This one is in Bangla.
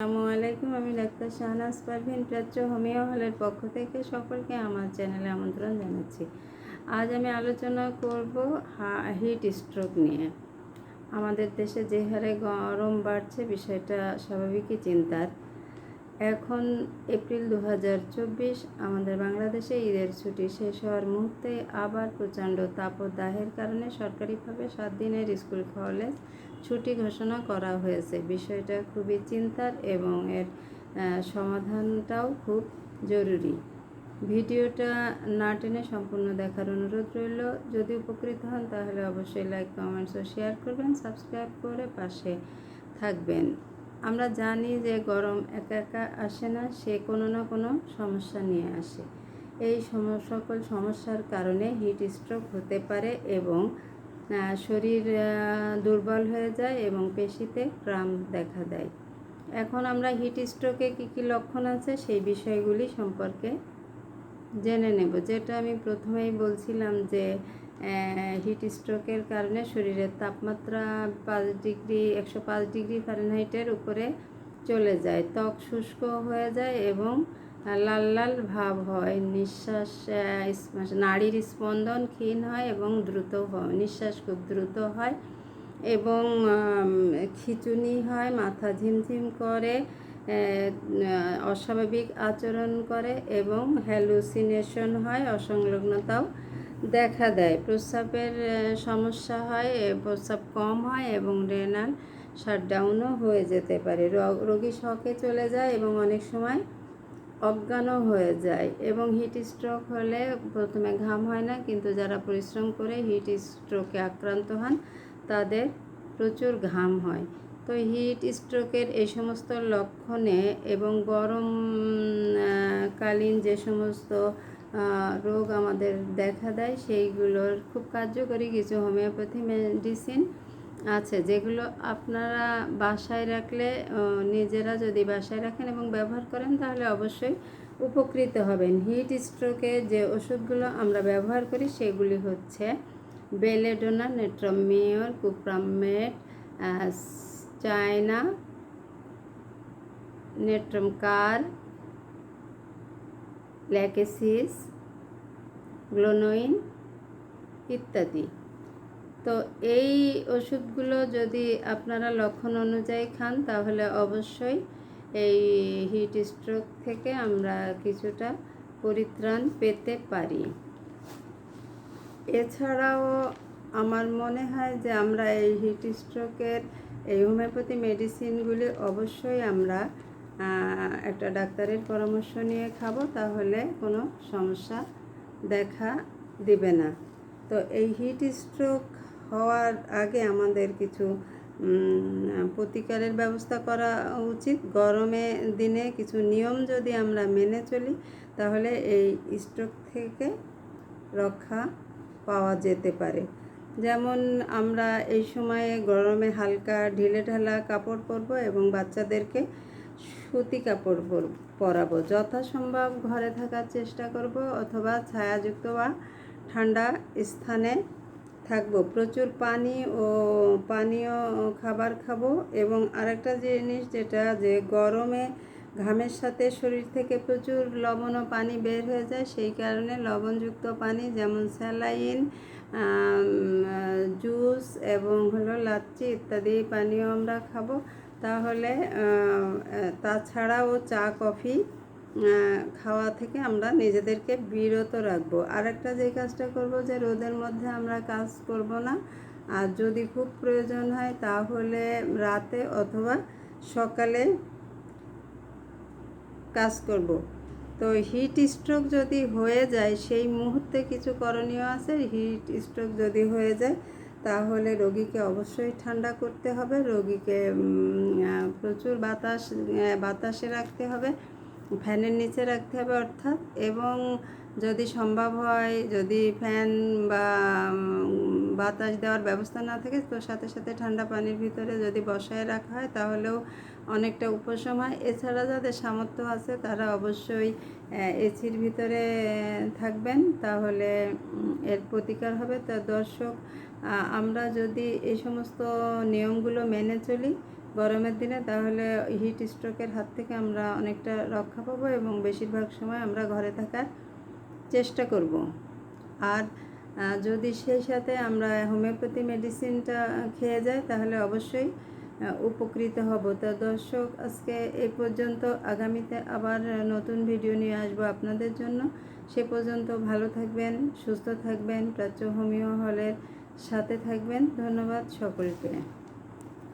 আসসালামু আলাইকুম, আমি ডাক্তার শাহনাজ পারভিন, প্রাচ্য হোমিও হলের পক্ষ থেকে সকলকে আমার চ্যানেলে আমন্ত্রণ জানাচ্ছি। আজ আমি আলোচনা করব হিট স্ট্রোক নিয়ে। আমাদের দেশে যে হারে গরম বাড়ছে, বিষয়টা স্বাভাবিকই চিন্তার। এখন এপ্রিল দু হাজার চব্বিশ, আমাদের বাংলাদেশে ঈদের ছুটি শেষ হওয়ার মুহূর্তে আবার প্রচণ্ড তাপদাহের কারণে সরকারিভাবে সাত দিনের স্কুল কলেজ ছুটি ঘোষণা করা হয়েছে। বিষয়টা খুবই চিন্তার এবং এর সমাধানটাও খুব জরুরি। ভিডিওটা না টেনে সম্পূর্ণ দেখার অনুরোধ রইল। যদি উপকৃত হন, তাহলে অবশ্যই লাইক, কমেন্টস ও শেয়ার করবেন। সাবস্ক্রাইব করে পাশে থাকবেন। আমরা জানি যে গরম একা একা আসে না, সে কোনো না কোনো সমস্যা নিয়ে আসে। এই সকল সমস্যার কারণে হিট স্ট্রোক হতে পারে এবং শরীর দুর্বল হয়ে যায় এবং পেশিতে ক্রাম দেখা দেয়। এখন আমরা হিট স্ট্রোকে কী কী লক্ষণ আছে সেই বিষয়গুলি সম্পর্কে জেনে নেব। যেটা আমি প্রথমেই বলছিলাম যে হিট স্ট্রোকের কারণে শরীরের তাপমাত্রা পাঁচ ডিগ্রি একশো পাঁচ ডিগ্রি ফারেনহাইটের উপরে চলে যায়। ত্বক শুষ্ক হয়ে যায় এবং লাল লাল ভাব হয়। নিঃশ্বাস নাড়ির স্পন্দন ক্ষীণ হয় এবং দ্রুত হয়। নিঃশ্বাস খুব দ্রুত হয় এবং খিচুনি হয়, মাথা ঝিমঝিম করে অস্বাভাবিক আচরণ করে এবং হ্যালুসিনেশন হয়, অসংলগ্নতাও দেখা দেয়। প্রস্রাবের সমস্যা হয় প্রস্রাব কম হয় এবং রেনাল শাটডাউনও হয়ে যেতে পারে। রোগী শখে চলে যায় এবং অনেক সময় অজ্ঞানও হয়ে যায় এবং হিট স্ট্রোক হলে প্রথমে ঘাম হয় না, কিন্তু যারা পরিশ্রম করে হিট স্ট্রোকে আক্রান্ত হন, তাদের প্রচুর ঘাম হয়। তো হিট স্ট্রোকের এই সমস্ত লক্ষণে এবং গরমকালীন যে সমস্ত রোগ আমাদের দেখা দেয়, সেইগুলোর খুব কার্যকরী কিছু হোমিওপ্যাথি মেডিসিন আছে, যেগুলো আপনারা বাসায় রাখলে নিজেরা যদি বাসায় রাখেন এবং ব্যবহার করেন, তাহলে অবশ্যই উপকৃত হবেন। হিট স্ট্রোকে যে ওষুধগুলো আমরা ব্যবহার করি, সেগুলি হচ্ছে belladonna, natrum mur, cuprum met China, natrum carb Lachesis glonoine ইত্যাদি। তো এই ওষুধগুলো যদি আপনারা লক্ষণ অনুযায়ী খান, তাহলে অবশ্যই এই হিট স্ট্রোক থেকে আমরা কিছুটা পরিত্রাণ পেতে পারি। এছাড়াও আমার মনে হয় যে আমরা এই হিট স্ট্রোকের এই হোমিওপ্যাথি মেডিসিনগুলি অবশ্যই আমরা একটা ডাক্তারের পরামর্শ নিয়ে খাব, তাহলে কোনো সমস্যা দেখা দিবে না। তো এই হিট স্ট্রোক হওয়ার আগে আমাদের কিছু প্রতিকারের ব্যবস্থা করা উচিত। গরমে দিনে কিছু নিয়ম যদি আমরা মেনে চলি, তাহলে এই স্ট্রোক থেকে রক্ষা পাওয়া যেতে পারে। যেমন আমরা এই সময়ে গরমে হালকা ঢিলে ঢালা কাপড় পরবো এবং বাচ্চাদেরকে সুতি কাপড় পরাবো। যথাসম্ভব ঘরে থাকার চেষ্টা করব অথবা ছায়াযুক্ত বা ঠান্ডা স্থানে থাকব। প্রচুর পানি ও পানীয় খাবার খাব এবং আরেকটা জিনিস যেটা যে গরমে ঘামের সাথে শরীর থেকে প্রচুর লবণ ও পানি বের হয়ে যায়, সেই কারণে লবণযুক্ত পানি যেমন স্যালাইন জুস এবং হলো লাচ্ছি ইত্যাদি পানীয় আমরা খাব। তাহলে তাছাড়াও চা, কফি খাওয়া থেকে আমরা নিজেদেরকে বিরত রাখব। আরেকটা যে কাজটা করব যে রোদের মধ্যে আমরা কাজ করব না, আর যদি খুব প্রয়োজন হয় তাহলে রাতে অথবা সকালে কাজ করব। তো হিট স্ট্রোক যদি হয়ে যায়, সেই মুহূর্তে কিছু করণীয় আছে? হিট স্ট্রোক যদি হয়ে যায় তাহলে রোগীকে অবশ্যই ঠান্ডা করতে হবে, রোগীকে প্রচুর বাতাস বাতাসে রাখতে হবে, ফ্যানের নিচে রাখতে হবে অর্থাৎ, এবং যদি সম্ভব হয়, যদি ফ্যান বা বাতাস দেওয়ার ব্যবস্থা না থাকে, তো সাথে সাথে ঠান্ডা পানির ভিতরে যদি বসায় রাখা হয়, তাহলেও অনেকটা উপশম হয়। এছাড়া যাদের সামর্থ্য আছে, তারা অবশ্যই এসির ভিতরে থাকবেন, তাহলে এর প্রতিকার হবে। তা দর্শক আমরা যদি এই সমস্ত নিয়মগুলো মেনে চলি গরমের দিনে, তাহলে হিট স্ট্রোকের হাত থেকে আমরা অনেকটা রক্ষা পাবো এবং বেশিরভাগ সময় আমরা ঘরে থাকার চেষ্টা করব। আর যদি সেই সাথে আমরা হোমিওপ্যাথি মেডিসিনটা খেয়ে যাই, তাহলে অবশ্যই উপকৃত হব। তো দর্শক, আজকে এই পর্যন্ত। আগামীতে আবার নতুন ভিডিও নিয়ে আসব আপনাদের জন্য। সে পর্যন্ত ভালো থাকবেন, সুস্থ থাকবেন। প্রাচ্য হোমিও হলের সাথে থাকবেন। ধন্যবাদ সকলকে।